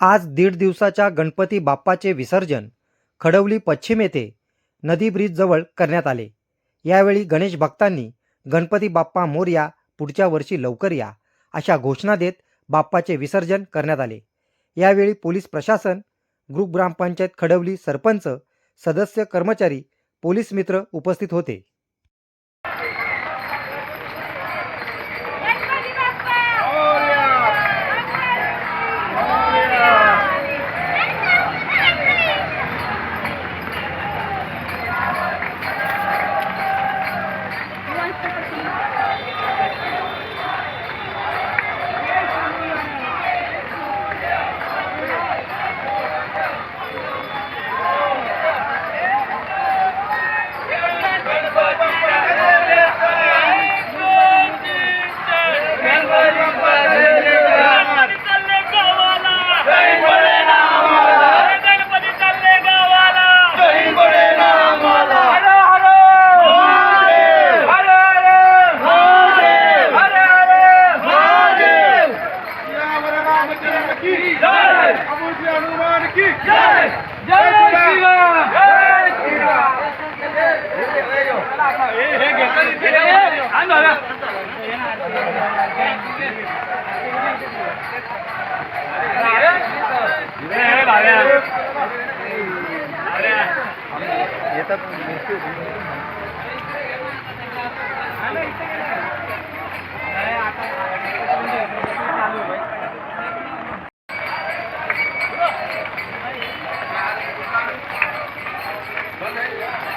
आज दीड दिवसाच्या गणपती बाप्पाचे विसर्जन खडवली पश्चिम येथे नदी ब्रिजजवळ करण्यात आले. यावेळी गणेश भक्तांनी गणपती बाप्पा मोरया पुढच्या वर्षी लवकर या अशा घोषणा देत बाप्पाचे विसर्जन करण्यात आले. यावेळी पोलीस प्रशासन ग्रुप ग्रामपंचायत खडवली सरपंच सदस्य कर्मचारी पोलीस मित्र उपस्थित होते. पोलीस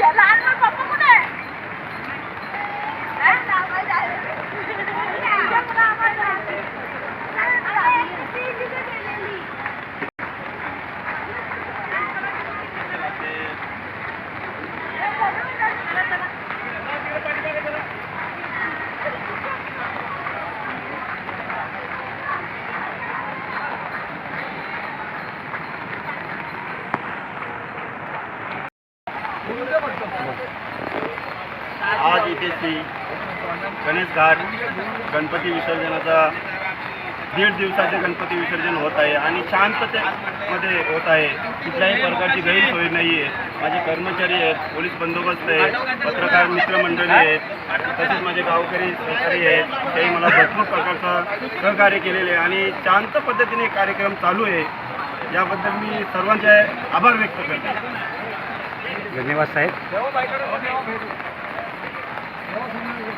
เสียร้านมากกว่า आज इथे श्री गणेश घाट गणपती विसर्जनाचा दीड दिवसाचे गणपती विसर्जन होत आहे आणि शांततेमध्ये होत आहे. कुठल्याही प्रकारची गैरसोय नाही आहे. माझे कर्मचारी आहेत पोलीस बंदोबस्त आहे पत्रकार मित्रमंडळी आहेत तसेच माझे गावकरी सहकारी आहेत त्याही मला भरपूर प्रकारचं सहकार्य केलेले आहे आणि शांत पद्धतीने कार्यक्रम चालू आहे. याबद्दल मी सर्वांचे आभार व्यक्त करतो. धन्यवाद साहेब. Thank you.